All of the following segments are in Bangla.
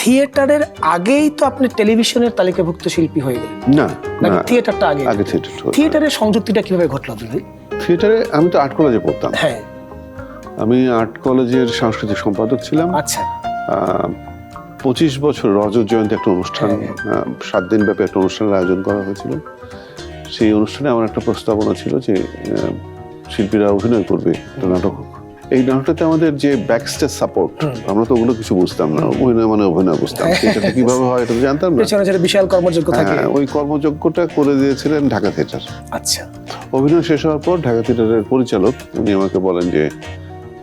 থিয়েটারের আগেই তো আপনি টেলিভিশনের তালিকাভুক্ত শিল্পী হয়ে গেলেন। না নাকি থিয়েটারটা আগে? আগে থিয়েটার থিয়েটারের সংযুক্তিটা কীভাবে ঘটলো ভাই থিয়েটারে আমি তো আর্ট কলেজে পড়তাম। হ্যাঁ। আমি আর্ট কলেজের সাংস্কৃতিক সম্পাদক ছিলাম। আচ্ছা। পঁচিশ বছর রজত জয়ন্তী একটা অনুষ্ঠান হ্যাঁ। সাত দিন ব্যাপী একটা অনুষ্ঠানের আয়োজন করা হয়েছিল। সেই অনুষ্ঠানে আমার একটা প্রস্তাবনা ছিল যে শিল্পীরা অভিনয় করবে একটা নাটক। এই নাটকটাতে আমাদের যে ব্যাকস্টেজ সাপোর্ট আমরা তো ওগুলো কিছু বুঝতাম না। অভিনয় মানে অভিনয় বুঝতাম। হ্যাঁ। এটা কীভাবে হয় এটা তো জানতাম না। পেছনে যেটা বিশাল কর্মযোগ্য থাকে। হ্যাঁ, ওই কর্মযোগ্যটা করে দিয়েছিলেন ঢাকা থিয়েটার আচ্ছা। অভিনয় শেষ হওয়ার পর ঢাকা থিয়েটারের পরিচালক উনি আমাকে বলেন যে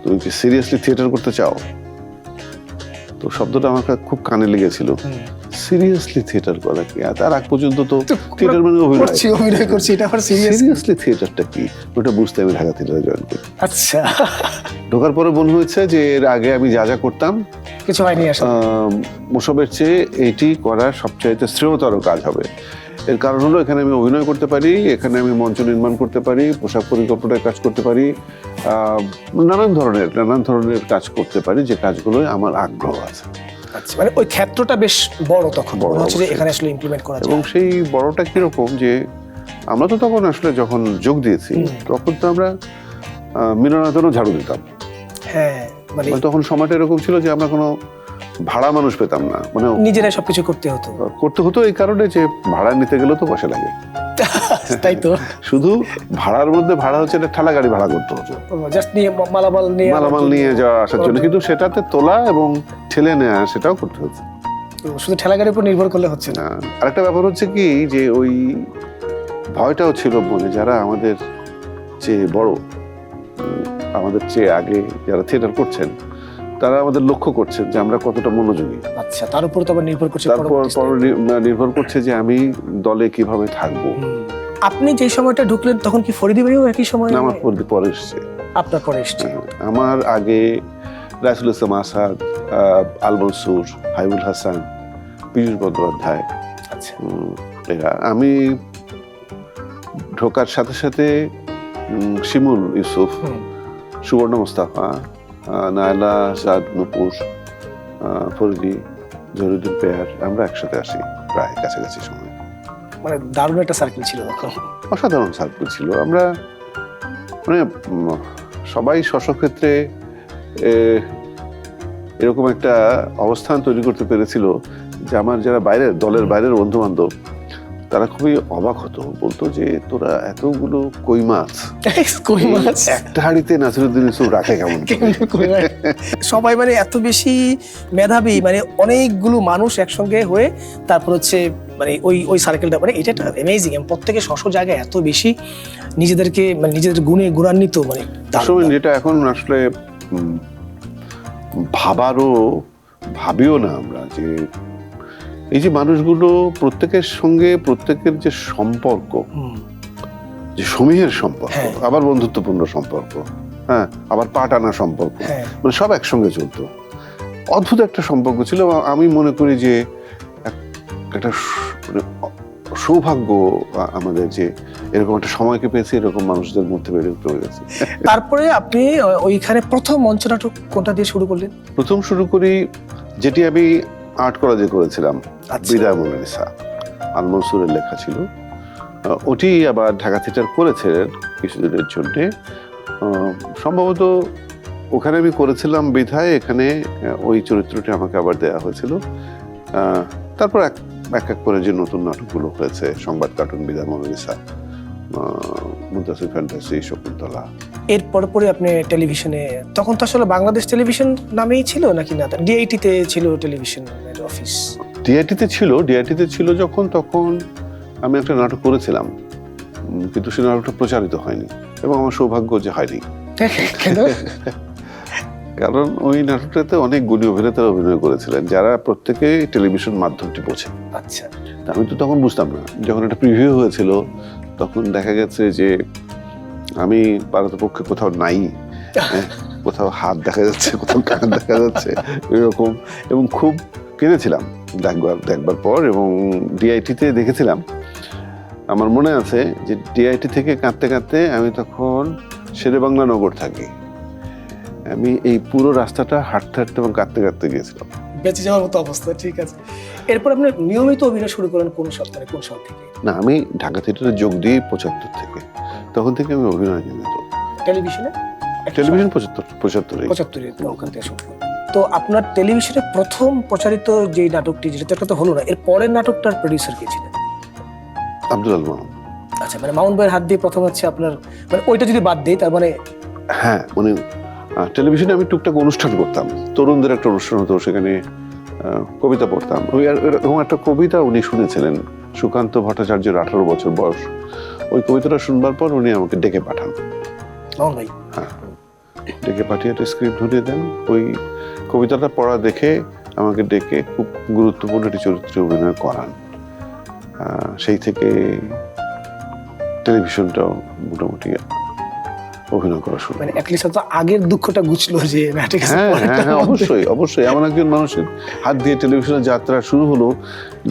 তুমি কি সিরিয়াসলি থিয়েটার করতে চাও? তো শব্দটা আমার কাছে খুব কানে লেগেছিল। সিরিয়াসলি থিয়েটার করা কি? তার আগ পর্যন্ত তো থিয়েটার মানে অভিনয়। করছি অভিনয় করছি এটা আবার সিরিয়াস সিরিয়াসলি থিয়েটারটা কি? ওটা বুঝতে আমি ঢাকা থিয়েটারে জয়েন করি। আচ্ছা। ঢোকার পরে মনে হয়েছে যে এর আগে আমি যা যা করতাম কিছু হয়নি আসলে। আহ, ওসবের চেয়ে এটি করার সবচাইতে শ্রেয়তর কাজ হবে। এর কারণ হলো এখানে আমি অভিনয় করতে পারি এখানে আমি মঞ্চ নির্মাণ করতে পারি পোশাক পরিকল্পনায় কাজ করতে পারি নানান ধরনের নানান ধরনের কাজ করতে পারি যে কাজগুলোই আমার আগ্রহ আছে। আচ্ছা মানে ওই ক্ষেত্রটা বেশ বড় তখন বড়, হচ্ছে যে এখানে আসলে ইমপ্লিমেন্ট করা এবং সেই বড়টা কীরকম যে আমরা তো তখন আসলে যখন যোগ দিয়েছি তখন তো আমরা মিলনায়তনও ঝাড়ু দিতাম। হ্যাঁ মানে মানে তখন সময়টা এরকম ছিল যে আমরা কোনো ভাড়া মানুষ পেতাম না মানে নিজেরাই সবকিছু করতে হতো। করতে হতো এই কারণে যে ভাড়া নিতে গেলে তো পয়সা লাগে। তাই তো। শুধু ভাড়ার মধ্যে ভাড়া হচ্ছে একটা ঠেলা গাড়ি ভাড়া করতে হতো। জাস্ট নিয়ে মালামাল নিয়ে মালামাল নিয়ে যাওয়া আসার জন্য। কিন্তু সেটাতে তোলা এবং ঠেলে নেওয়া সেটাও করতে হতো। শুধু ঠেলা গাড়ির উপর নির্ভর করলে হচ্ছে না। না আরেকটা ব্যাপার হচ্ছে কি যে ওই ভয়টাও ছিল মনে যারা আমাদের চেয়ে বড় আমাদের চেয়ে আগে যারা থিয়েটার করছেন তারা আমাদের লক্ষ্য করছেন যে আমরা কতটা মনোযোগী। আচ্ছা তার উপর তো আবার নির্ভর করছে তারপর পর নির্ভর করছে যে আমি দলে কীভাবে থাকব। আপনি যে সময়টা ঢুকলেন তখন কি ফরিদি ভাইও একই সময়? আমার পরে পরে এসছে। আপনার পরে এসছে। হ্যাঁ, আমার আগে রাইসুল ইসলাম আসাদ আল মনসুর হাইবুল হাসান পীযুষ বন্দ্যোপাধ্যায়। আচ্ছা। এরা আমি ঢোকার সাথে সাথে শিমুল ইউসুফ সুবর্ণ মোস্তাফা নায়লা সাদ নুপুর ফরিদি জহিরুদ্দিন পেয়ার আমরা একসাথে আসি প্রায় কাছাকাছি সময়। মানে দারুণ একটা সার্কেল ছিল অসাধারণ সার্কেল ছিল। আমরা মানে সবাই স্বস্বক্ষেত্রে এরকম একটা অবস্থান তৈরি করতে পেরেছিল যে আমার যারা বাইরের দলের বাইরের বন্ধু বান্ধব তারা খুবই অবাক হতো। বলতো যে তোরা এতগুলো কই মাছ? কই মাছ? একটা হাড়িতে নাসিরুদ্দিন ইউসুফ রাখে কেমন? সবাই মানে এত বেশি মেধাবী মানে অনেকগুলো মানুষ একসঙ্গে হয়ে তারপর হচ্ছে মানে ওই ওই সার্কেলটা মানে এটা একটা অ্যামেজিং প্রত্যেকে স্ব স্ব জায়গায় এত বেশি নিজেদেরকে মানে নিজেদের গুণে গুণান্বিত মানে যেটা এখন আসলে ভাবারও ভাবিও না আমরা যে এই যে মানুষগুলো প্রত্যেকের সঙ্গে প্রত্যেকের যে সম্পর্ক যে সমীহের সম্পর্ক হ্যাঁ। আবার বন্ধুত্বপূর্ণ সম্পর্ক হ্যাঁ আবার পা টানা সম্পর্ক হ্যাঁ। মানে সব একসঙ্গে চলতো। অদ্ভুত একটা সম্পর্ক ছিল। আমি মনে করি যে এক- একটা মানে সৌভাগ্য আমাদের যে এরকম একটা সময়কে পেয়েছি এরকম মানুষদের মধ্যে বেড়ে উঠতে পেরেছি তারপরে আপনি ওইখানে প্রথম মঞ্চ নাটক কোনটা দিয়ে শুরু করলেন? প্রথম শুরু করি যেটি আমি আর্ট কলেজে করেছিলাম আচ্ছা। বিদায় মোনালিসা। আল মনসুরের লেখা ছিল। ওটি আবার ঢাকা থিয়েটার করেছিলেন কিছুদিনের জন্যে। সম্ভবত ওখানে আমি করেছিলাম বিধায় এখানে ওই চরিত্রটি আমাকে আবার দেয়া হয়েছিল। তারপর এক এক এক করে যে নতুন নাটকগুলো হয়েছে সংবাদ কার্টুন বিদায় মোনালিসা মুদাসির ফ্যান্টাসি শকুন্তলা। এর পরে পরে আপনি টেলিভিশনে তখন তো আসলে বাংলাদেশ টেলিভিশন নামেই ছিল নাকি না? ডিআইটিতে ছিল টেলিভিশন। অফিস ডিআইটিতে ছিল ডিআইটিতে ছিল যখন তখন আমি একটা নাটক করেছিলাম। কিন্তু সেই নাটকটা প্রচারিত হয়নি। এবং আমার সৌভাগ্য যে হয়নি। কারণ ওই নাটকটাতে অনেক গুণী অভিনেতারা অভিনয় করেছিলেন যারা প্রত্যেকে টেলিভিশন মাধ্যমটি বোঝে। আচ্ছা। আমি তো তখন বুঝতাম না। যখন একটা প্রিভিউ হয়েছিল তখন দেখা গেছে যে আমি পারতপক্ষে কোথাও নাই হ্যাঁ, কোথাও হাত দেখা যাচ্ছে কোথাও কান দেখা যাচ্ছে এরকম। এবং খুব কেঁদেছিলাম দেখবার দেখবার পর এবং ডিআইটিতে দেখেছিলাম। আমার মনে আছে যে ডিআইটি থেকে কাঁদতে কাঁদতে আমি তখন শেরে বাংলা নগর থাকি। আমি এই পুরো রাস্তাটা হাঁটতে হাঁটতে এবং কাঁদতে কাঁদতে গিয়েছিলাম। বেঁচে যাওয়ার মতো অবস্থা ঠিক আছে। এরপর আপনি নিয়মিত অভিনয় শুরু করেন কোন সপ্তাহে কোন সাল থেকে? না আমি ঢাকা থিয়েটারে যোগ দিই পঁচাত্তর থেকে। তখন থেকে আমি অভিনয় নিয়মিত টেলিভিশনে? টেলিভিশন পঁচাত্তর পঁচাত্তরে পঁচাত্তরে ওখান থেকে শুরু। তো আপনার টেলিভিশনে প্রথম প্রচারিত যে নাটকটি যেটা তো একটা তো হলো না এর পরের নাটকটার প্রডিউসার কে ছিলেন? আব্দুল আল মাহমুদ আচ্ছা মানে মাউন্ট ভাইয়ের হাত দিয়ে প্রথম হচ্ছে আপনার মানে ওইটা যদি বাদ দেই তার মানে হ্যাঁ মানে টেলিভিশনে আমি টুকটাক অনুষ্ঠান করতাম। তরুণদের একটা অনুষ্ঠান হতো সেখানে কবিতা পড়তাম। ওই আর- এরকম একটা কবিতা উনি শুনেছিলেন সুকান্ত ভট্টাচার্যের আঠারো বছর বয়স। ওই কবিতাটা শুনবার পর উনি আমাকে ডেকে পাঠান। ভাই। ডেকে পাঠিয়ে একটা স্ক্রিপ্ট ধরিয়ে দেন। ওই কবিতাটা পড়া দেখে আমাকে ডেকে খুব গুরুত্বপূর্ণ একটি চরিত্রে অভিনয় করান। সেই থেকে টেলিভিশনটাও মোটামুটি অভিনয় করা শুরু মানে অ্যাটলিস্ট তো আগের দুঃখটা গুছলো যে হ্যাঁ হ্যাঁ হ্যাঁ অবশ্যই অবশ্যই। এমন একজন মানুষের হাত দিয়ে টেলিভিশনের যাত্রা শুরু হলো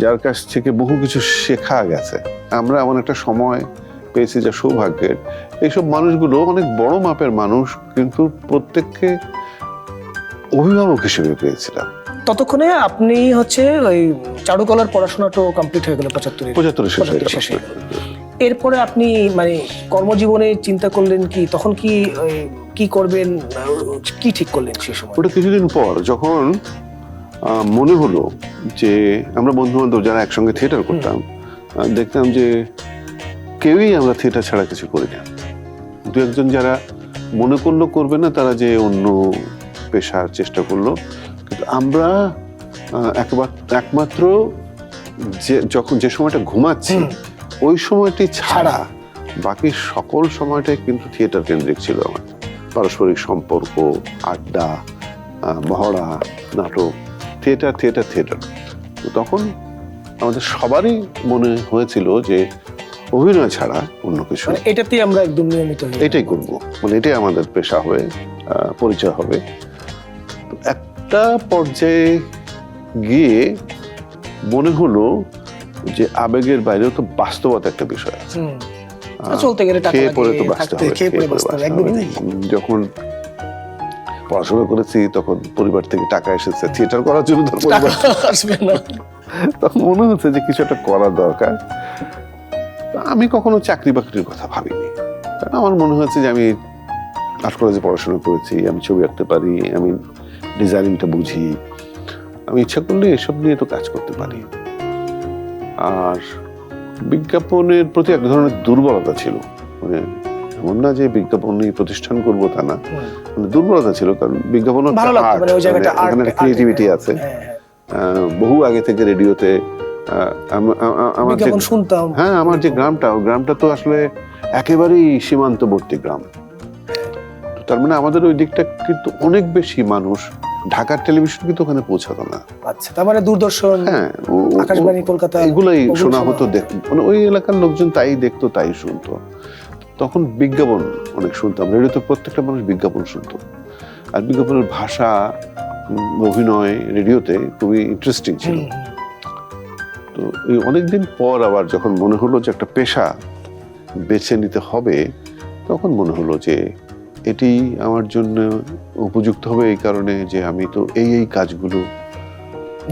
যার কাছ থেকে বহু কিছু শেখা গেছে। আমরা এমন একটা সময় পেয়েছি যা সৌভাগ্যের। এইসব মানুষগুলো অনেক বড় মাপের মানুষ কিন্তু প্রত্যেককে অভিভাবক হিসেবে পেয়েছিলাম। ততক্ষণে আপনি হচ্ছে ওই চারুকলার পড়াশোনাটাও কমপ্লিট হয়ে গেল পঁচাত্তরে পঁচাত্তরে শেষ হয়ে গেল। এরপরে আপনি মানে কর্মজীবনে চিন্তা করলেন কি? তখন কি কি করবেন? কি ঠিক করলেন সেই সময়? ওটা কিছুদিন পর যখন মনে হলো যে আমরা বন্ধু বান্ধব যারা একসঙ্গে থিয়েটার করতাম দেখতাম যে কেউই আমরা থিয়েটার ছাড়া কিছু করি না। দু একজন যারা মনে করল করবে না তারা যে অন্য পেশার চেষ্টা করল। কিন্তু আমরা একমাত্র যে যখন যে সময়টা ঘুমাচ্ছি ওই সময়টি ছাড়া। বাকি সকল সময়টাই কিন্তু থিয়েটার কেন্দ্রিক ছিল আমার। পারস্পরিক সম্পর্ক আড্ডা মহড়া নাটক থিয়েটার থিয়েটার থিয়েটার। তো তখন আমাদের সবারই মনে হয়েছিল যে অভিনয় ছাড়া অন্য কিছু মানে এটাতেই আমরা একদম নিয়মিত এটাই করব। মানে এটাই আমাদের পেশা হয়ে পরিচয় হবে। একটা পর্যায়ে গিয়ে মনে হলো যে আবেগের বাইরেও তো বাস্তবতা একটা বিষয়। আছে চলতে গেলে খেয়ে পরে তো বাঁচতে হবে যখন পড়াশোনা করেছি তখন পরিবার থেকে টাকা এসেছে থিয়েটার করার জন্য তো পরিবার আসবে না। তখন মনে হচ্ছে যে কিছু একটা করা দরকার। আমি কখনো চাকরি বাকরির কথা ভাবিনি। কারণ আমার মনে হয়েছে যে আমি আর্ট কলেজে পড়াশোনা করেছি আমি ছবি আঁকতে পারি আমি ডিজাইনিংটা বুঝি। আমি ইচ্ছা করলে এসব নিয়ে তো কাজ করতে পারি। আর বিজ্ঞাপনের প্রতি এক ধরনের দুর্বলতা ছিল। মানে এমন না যে বিজ্ঞাপন নিয়ে প্রতিষ্ঠান করব তা না। মানে দুর্বলতা ছিল কারণ বিজ্ঞাপন মানে জায়গাটা এখানে ক্রিয়েটিভিটি আছে। হ্যাঁ, হ্যাঁ। বহু আগে থেকে রেডিওতে আমার যে শুনতাম। হ্যাঁ আমার যে গ্রামটা গ্রামটা তো আসলে একেবারেই সীমান্তবর্তী গ্রাম। তার মানে আমাদের ওই দিকটা কিন্তু অনেক বেশি মানুষ ঢাকার টেলিভিশন কিন্তু ওখানে পৌঁছাতো না। আচ্ছা তার মানে দূরদর্শন হ্যাঁ আকাশবাণী কলকাতা এগুলোই শোনা হতো মানে ওই এলাকার লোকজন তাই দেখতো তাই শুনতো। তখন বিজ্ঞাপন অনেক শুনতাম রেডিওতে প্রত্যেকটা মানুষ বিজ্ঞাপন শুনতো। আর বিজ্ঞাপনের ভাষা অভিনয় রেডিওতে খুবই ইন্টারেস্টিং ছিল। তো এই অনেকদিন পর আবার যখন মনে হলো যে একটা পেশা বেছে নিতে হবে তখন মনে হলো যে এটি আমার জন্য উপযুক্ত হবে এই কারণে যে আমি তো এই এই কাজগুলো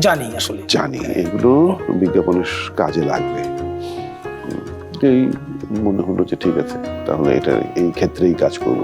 জানি আসলে। জানি এগুলো বিজ্ঞাপনের কাজে লাগবে। এই মনে হলো যে ঠিক আছে তাহলে এটা এই ক্ষেত্রেই কাজ করব।